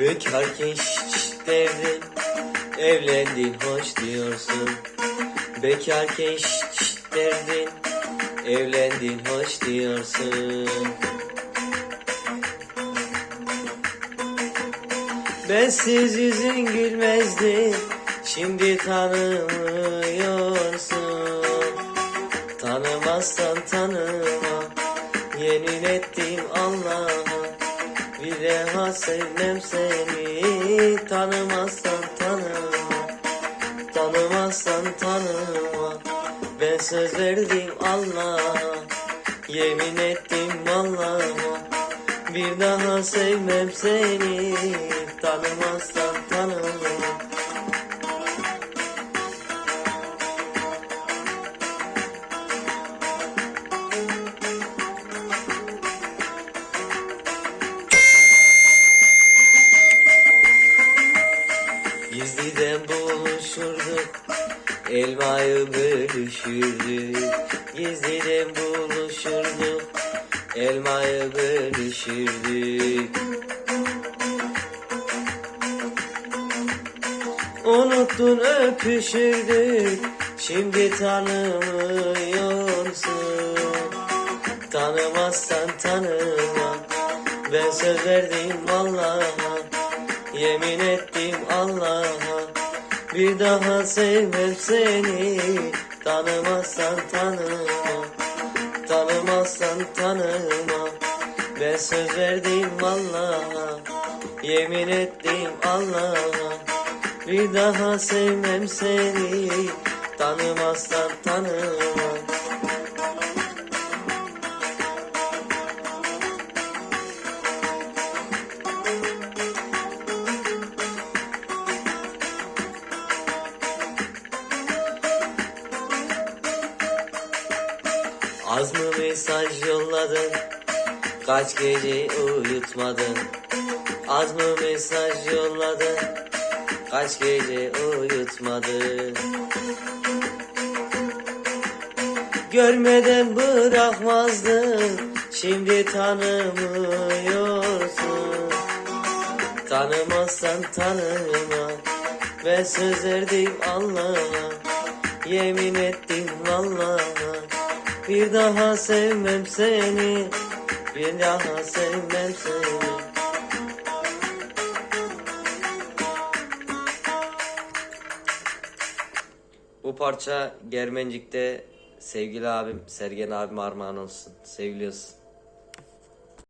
Bekarken derdin Evlendin hoş diyorsun. Bekarken derdin Evlendin hoş diyorsun. Bensiz yüzün gülmezdi Şimdi tanımıyorsun. Tanımazsan tanıma Yemin ettim Allah'a Bir daha sevmem seni Tanımazsan tanıma Tanımazsan tanıma. Ben söz verdim Allah'a Yemin ettim Allah'a. Bir daha sevmem seni Tanımazsan tanıma Gizliden buluşurduk Elmayı bölüşürdük. Gizliden buluşurduk Elmayı bölüşürdük. Unuttun öpüşürdük. Şimdi tanımıyorsun. Tanımazsan tanıma Ben söz verdim Allah'a Yemin ettim Allah'a Bir daha sevmem seni. Tanımazsan tanıma Tanımazsan tanıma Ben söz verdim Allah'a Yemin ettim Allah'a. Bir daha sevmem seni Tanımazsan tanıma Az mı mesaj yolladın? Kaç gece uyutmadın? Az mı mesaj yolladın? Kaç gece uyutmadın? Görmeden bırakmazdın Şimdi tanımıyorsun. Tanımazsan tanıma Ben söz verdim Allah'a Yemin ettim vallaha Bir daha sevmem seni Bir daha sevmem seni Bu parça Germencik'te sevgili abim Sergen abim armağan olsun. Seviliyorsun.